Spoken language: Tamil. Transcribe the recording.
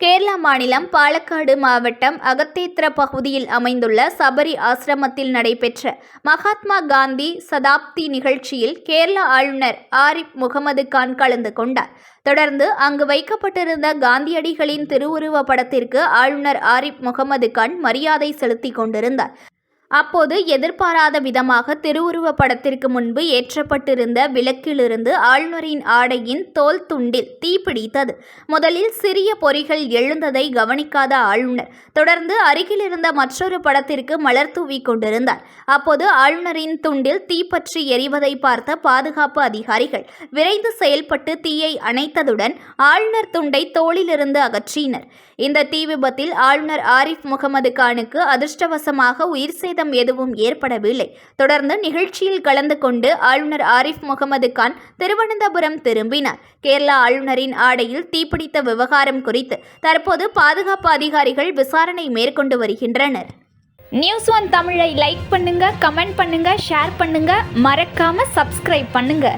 கேரள மாநிலம் பாலக்காடு மாவட்டம் அகத்தேத்திர பகுதியில் அமைந்துள்ள சபரி ஆசிரமத்தில் நடைபெற்ற மகாத்மா காந்தி சதாப்தி நிகழ்ச்சியில் கேரள ஆளுநர் ஆரிப் முகமது கான் கலந்து கொண்டார். தொடர்ந்து அங்கு வைக்கப்பட்டிருந்த காந்தியடிகளின் திருவுருவ படத்திற்கு ஆளுநர் ஆரிப் முகமது கான் மரியாதை செலுத்திக் கொண்டிருந்தார். அப்போது எதிர்பாராத விதமாக திருவுருவ படத்திற்கு முன்பு ஏற்றப்பட்டிருந்த விளக்கிலிருந்து ஆளுநரின் ஆடையின் தோல் துண்டில் தீப்பிடித்தது முதலில் சிறிய பொறிகள் எழுந்ததை கவனிக்காத ஆளுநர் தொடர்ந்து அருகிலிருந்த மற்றொரு படத்திற்கு மலர் தூவி கொண்டிருந்தார். அப்போது ஆளுநரின் துண்டில் தீப்பற்றி எரிவதை பார்த்த பாதுகாப்பு அதிகாரிகள் விரைந்து செயல்பட்டு தீயை அணைத்ததுடன் ஆளுநர் துண்டை தோளிலிருந்து அகற்றினர். இந்த தீ விபத்தில் ஆளுநர் ஆரிஃப் முகமது கானுக்கு அதிர்ஷ்டவசமாக உயிர் சேதம் எதுவும் ஏற்படவில்லை. தொடர்ந்து நிகழ்ச்சியில் கலந்து கொண்டு ஆளுநர் ஆரிஃப் முகமது கான் திருவனந்தபுரம் திரும்பினார். கேரளா ஆளுநரின் ஆடையில் தீப்பிடித்த விவகாரம் குறித்து தற்போது பாதுகாப்பு அதிகாரிகள் விசாரணை மேற்கொண்டு வருகின்றனர். நியூஸ் ஒன் தமிழை லைக் பண்ணுங்க கமெண்ட் பண்ணுங்க ஷேர் பண்ணுங்க. மறக்காம சப்ஸ்கிரைப் பண்ணுங்க.